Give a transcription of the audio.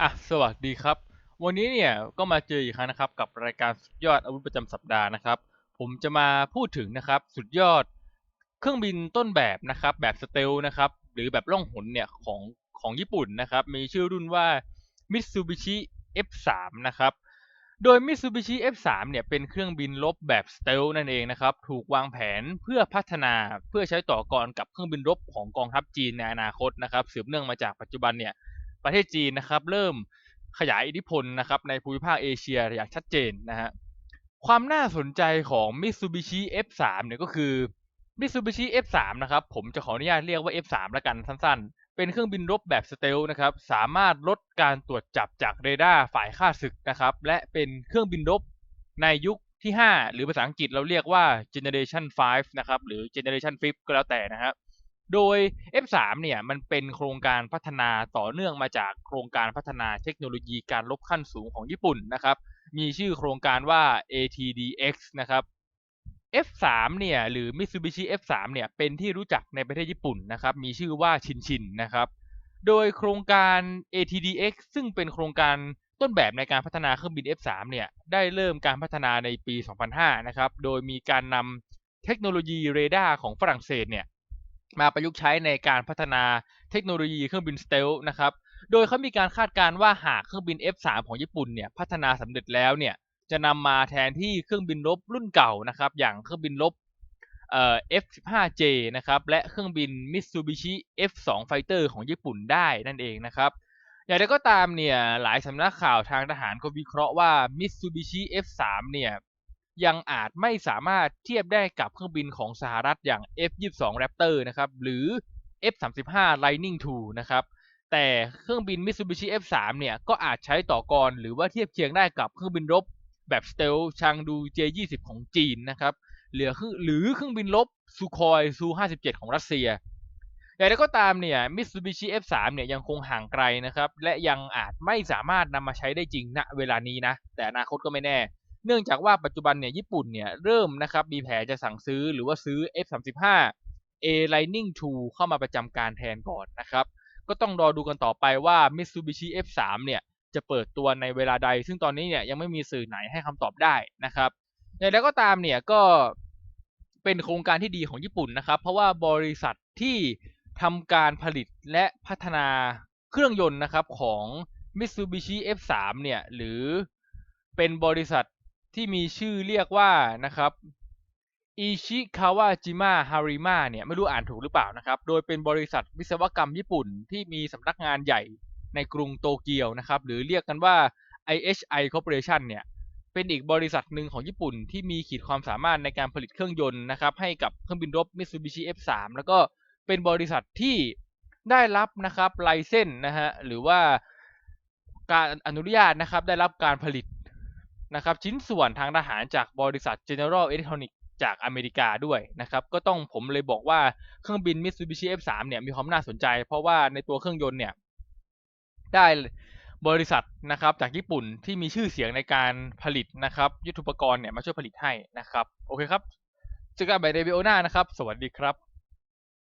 อะสวัสดีครับ วันนี้เนี่ยก็มาเจออีกครั้งนะครับ กับรายการสุดยอดอาวุธประจำสัปดาห์นะครับ ผมจะมาพูดถึงนะครับ สุดยอดเครื่องบินต้นแบบนะครับ แบบสเตลนะครับ หรือแบบล่องหนเนี่ยของของญี่ปุ่นนะครับ มีชื่อรุ่นว่า Mitsubishi F3 นะครับ โดย Mitsubishi F3 เนี่ยเป็นเครื่องบินลบแบบสเตลนั่นเองนะครับ ถูกวางแผนเพื่อพัฒนาเพื่อใช้ต่อกรกับเครื่องบินรบของกองทัพจีนในอนาคตนะครับ สืบเนื่องมาจากปัจจุบันเนี่ย ประเทศจีนนะครับ เริ่มขยายอิทธิพลนะครับในภูมิภาคเอเชียอย่างชัดเจนนะฮะความน่าสนใจของ Mitsubishi F3 เนี่ยก็คือ Mitsubishi F3 นะครับ ผมจะขออนุญาตเรียกว่า F3 ละกันสั้นๆ เป็นเครื่องบินรบแบบสเตลนะครับ สามารถลดการตรวจจับจากเรดาร์ฝ่ายฆ่าศึกนะครับ และเป็นเครื่องบินรบในยุคที่ 5 หรือภาษาอังกฤษเราเรียกว่า generation 5 นะครับ หรือ generation 5 ก็แล้วแต่นะครับ โดย F3 เนี่ยมันเป็นโครงการพัฒนาต่อเนื่องมาจากโครงการพัฒนาเทคโนโลยีการลบขั้นสูงของญี่ปุ่นนะครับมีชื่อโครงการว่า ATDX นะครับ F3 เนี่ยหรือ Mitsubishi F3 เนี่ยเป็นที่รู้จักในประเทศญี่ปุ่นนะครับมีชื่อว่าชินชินนะครับโดยโครงการ ATDX ซึ่งเป็นโครงการต้นแบบในการพัฒนาเครื่องบิน F3 เนี่ยได้เริ่มการพัฒนาในปี 2005 นะครับ โดยมีการนำเทคโนโลยีเรดาร์ของฝรั่งเศสเนี่ย มาประยุกต์ใช้ในการพัฒนาเทคโนโลยีเครื่องบินสเตลนะครับ โดยเขามีการคาดการณ์ว่าหากเครื่องบิน F3 ของญี่ปุ่นเนี่ยพัฒนาสำเร็จแล้วเนี่ยจะนำมาแทนที่เครื่องบินรบรุ่นเก่านะครับ อย่างเครื่องบินรบเอ่อ F15J นะครับ และเครื่องบิน Mitsubishi F2 Fighter ของญี่ปุ่นได้นั่นเองนะครับ อย่างไรก็ตามเนี่ยหลายสำนักข่าวทางทหารก็วิเคราะห์ว่า Mitsubishi F3 เนี่ย ยังอาจไม่สามารถเทียบได้กับเครื่องบินของสหรัฐอย่าง F22 Raptor นะครับ หรือ F35 Lightning II นะครับ แต่เครื่องบิน Mitsubishi F3 เนี่ยก็อาจใช้ต่อกรหรือว่าเทียบเคียงได้กับเครื่องบินรบแบบสเตลชางดู J20 ของจีนนะครับหรือหรือเครื่องบินรบซูคอยซู 57 ของรัสเซียอย่างไรก็ตามเนี่ย Mitsubishi F3 เนี่ยยังคงห่างไกลนะครับ และยังอาจไม่สามารถนำมาใช้ได้จริงณเวลานี้นะ แต่อนาคตก็ไม่แน่ เนื่องจากว่าปัจจุบันเนี่ยญี่ปุ่นเนี่ยเริ่มนะครับมีแผนจะสั่งซื้อหรือว่าซื้อ F35 A Lightning II เข้ามาประจำการแทนก่อนนะครับก็ต้องรอดูกันต่อไปว่า Mitsubishi F3 เนี่ยจะเปิดตัวในเวลาใด ซึ่งตอนนี้เนี่ยยังไม่มีสื่อไหนให้คำตอบได้นะครับอย่างไรก็ตามเนี่ยก็เป็นโครงการที่ดีของญี่ปุ่นนะครับ เพราะว่าบริษัทที่ทำการผลิตและพัฒนาเครื่องยนต์นะครับของ Mitsubishi F3 เนี่ยหรือเป็นบริษัท ที่มีชื่อเรียกว่านะครับอิชิคาวาจิมะฮาริมะเนี่ยไม่รู้อ่านถูกหรือเปล่านะครับ โดยเป็นบริษัทวิศวกรรมญี่ปุ่นที่มีสำนักงานใหญ่ในกรุงโตเกียวนะครับ หรือเรียกกันว่า IHI Corporation เนี่ย เป็นอีกบริษัทหนึ่งของญี่ปุ่นที่มีขีดความสามารถในการผลิตเครื่องยนต์นะครับ ให้กับเครื่องบินรบ Mitsubishi F3 แล้วก็เป็นบริษัทที่ได้รับนะครับไลเซนนะฮะหรือว่าการอนุญาตนะครับได้รับการผลิต นะครับชิ้นส่วนทางทหารจากบริษัท General Electronics จากอเมริกาด้วยนะครับ ก็ต้องผมเลยบอกว่าเครื่องบิน Mitsubishi F3 เนี่ยมีความน่าสนใจ เพราะว่าในตัวเครื่องยนต์เนี่ย ได้บริษัทนะครับจากญี่ปุ่นที่มีชื่อเสียงในการผลิตนะครับ ยุทธุปกรณ์เนี่ยมาช่วยผลิตให้นะครับ โอเคครับเจอกันใหม่ในวิโอหน้านะครับ สวัสดีครับ